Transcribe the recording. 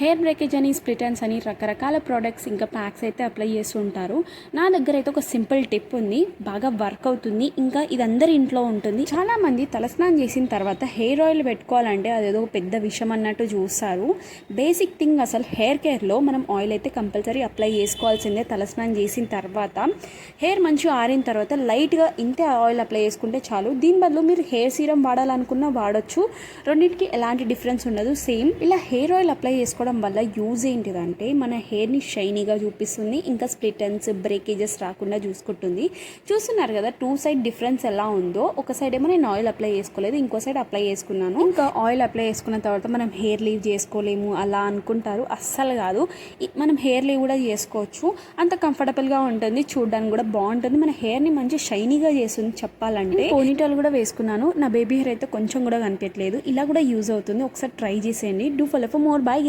Hair breakage అని స్ప్లిటన్స్ అని రకరకాల ప్రోడక్ట్స్ ఇంకా ప్యాక్స్ అయితే అప్లై చేస్తుంటారు నా దగ్గర అయితే ఒక సింపుల్ టిప్ ఉంది. బాగా వర్క్ అవుతుంది. ఇంకా ఇది అందరి ఇంట్లో ఉంటుంది. చాలా మంది తలస్నానం చేసిన తర్వాత హెయిర్ ఆయిల్ పెట్టుకోవాలంటే అదేదో ఒక పెద్ద విషయం అన్నట్టు చూస్తారు. బేసిక్ థింగ్ అసలు హెయిర్ కేర్లో మనం ఆయిల్ అయితే కంపల్సరీ అప్లై చేసుకోవాల్సిందే తలస్నానం చేసిన తర్వాత. హెయిర్ మంచిగా ఆరిన తర్వాత లైట్గా ఇంతే ఆయిల్ అప్లై చేసుకుంటే చాలు. దీని బదులు మీరు హెయిర్ సీరం వాడాలనుకున్నా వాడచ్చు. రెండింటికి ఎలాంటి డిఫరెన్స్ ఉండదు. సేమ్ ఇలా హెయిర్ ఆయిల్ అప్లై చేసుకోవడం వల్ల యూజ్ ఏంటిదంటే మన హెయిర్ని షైనీగా చూపిస్తుంది ఇంకా స్ప్లిటన్స్ బ్రేకేజెస్ రాకుండా చూసుకుంటుంది. చూస్తున్నారు కదా టూ సైడ్ డిఫరెన్స్ ఎలా ఉందో? ఒక సైడ్ ఏమో నేను ఆయిల్ అప్లై చేసుకోలేదు ఇంకో సైడ్ అప్లై చేసుకున్నాను. ఇంకా ఆయిల్ అప్లై చేసుకున్న తర్వాత మనం హెయిర్ లీవ్ చేసుకోలేము అలా అనుకుంటారు. అస్సలు కాదు. మనం హెయిర్ లీవ్ కూడా చేసుకోవచ్చు. అంత కంఫర్టబుల్గా ఉంటుంది చూడడానికి కూడా బాగుంటుంది. మన హెయిర్ని మంచి షైనీగా చేస్తుంది చెప్పాలంటే. పోనీటాల్ కూడా వేసుకున్నాను. నా బేబీ హెయిర్ అయితే కొంచెం కూడా కనిపించట్లేదు. ఇలా కూడా యూజ్ అవుతుంది. ఒకసారి ట్రై చేసేయండి. Do follow for more bye